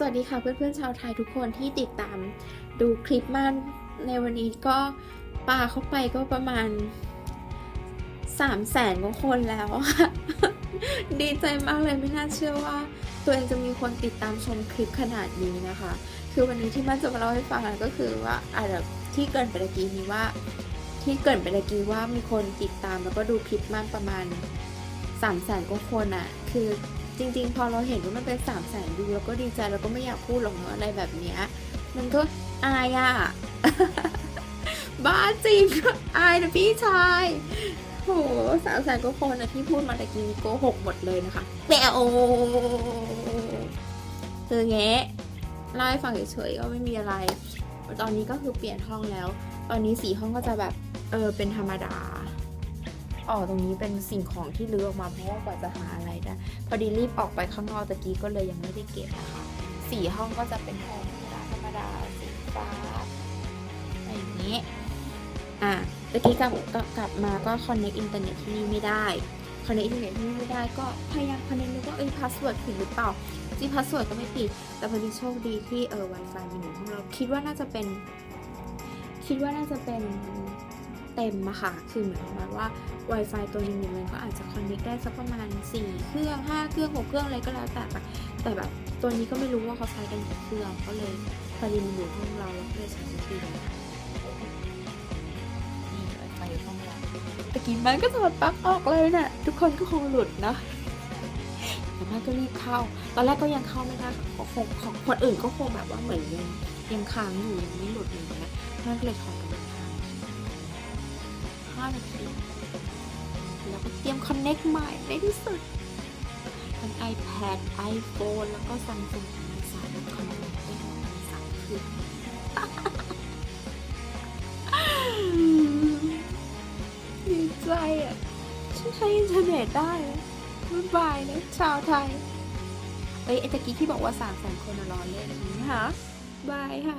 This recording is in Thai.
สวัสดีค่ะเพื่อนๆชาวไทยทุกคนที่ติดตามดูคลิปมันในวันนี้ก็ปาเข้าไปก็ประมาณ3 0 0แสนกว่าคนแล้วอะดีใจมากเลยไม่น่าเชื่อว่า ตัวเองจะมีคนติดตามชมคลิปขนาดนี้นะคะ คือวันนี้ที่มันจะมาเล่าให้ฟังก็คือว่าอาจจะที่เกินไปตะกี้นี้ว่า ที่เกินไปตะกี้ว่ามีคนติดตามแล้วก็ดูคลิปมันประมาณ3 0 0แสนกว่าคนอะ คือ จริง ๆ พอเราเห็นว่ามันเป็น3 0 0แสนดูเราก็ดีใจเราก็ไม่อยากพูดหรอกเนอะอะไรแบบเนี้ยมันก็อายอะบ้าจริงอายนะพี่ชายโหสามแสนกว่าคนนะที่พูดมาตะกี้โกหกหมดเลยนะคะแปโอคือเงี้ยเล่าให้ฟังเฉยๆก็ไม่มีอะไร ตอนนี้ก็คือเปลี่ยนห้องแล้ว ตอนนี้สีห้องก็จะแบบเออเป็นธรรมดา อ๋อตรงนี้เป็นสิ่งของที่ลื้อออกมาเพราะว่ากว่าจะหาอะไรได้พอดีรีบออกไปข้างนอกตะกี้ก็เลยยังไม่ได้เก็บนะคะสีห้องก็จะเป็นห้องธรรมดาธรรมดาสีฟ้าอะไรอย่างนี้อะตะกี้กลับก็กลับมาก็คอนเน c t อินเทอร์เน็ตที่นี่ไม่ได้คอนเน c t อินเทอร์เน็ตที่นี่ไม่ได้ก็พยายามคอนเน c t นึกว่าเอ้ยพาสเวิร์ดผิดหรือเปล่าจริงพาสเวิร์ดก็ไม่ผิดแต่พอดีโชคดีที่เออ Wi-Fi มันอยู่ห้องเราคิดว่าน่าจะเป็น คิดว่าน่าจะเป็น เต็มอะค่ะ คือเหมือนประมาณว่า Wi-Fi ตัวหนึงเนี่ยมันก็อาจจะคอนเน c t ได้สักประมาณ 4 เครื่อง 5 เครื่อง 6 เครื่องอะไรก็แล้วแต่ไปแต่แบบตัวนี้ก็ไม่รู้ว่าเขาใช้กันกี่เครื่อง ก็เลยพอดีมันอยู่ห้องเราเราก็เลยใช้วิธีนี้นี่ Wi-Fi อยู่ห้องเราตะกี้มันก็ถอดปลั๊กออกเลยน่ะทุกคนก็คงหลุดเนอะแต่มันก็รีบเข้า ตอนแรกก็ยังเข้าไม่ได้คงของคนอื่นก็คงแบบว่าเหมือนยังยังค้างอยู่ยังไม่หลุดเลยนะมันก็เลยถอด กำลังค้างห้านาที แล้วก็เตรียม connect ใหม่ในที่สุด ทั้ง iPad iPhone แล้วก็ Samsung มันสามารถ connect ได้ทั้งสามเครื่องดีใจอะฉันใช้อินเทอร์เน็ตได้อะบ๊ายบายนะชาวไทย เอ้ยไอ้ตะกี้ที่บอกว่าสามแสนคนรอเล่นนะคะบายค่ะ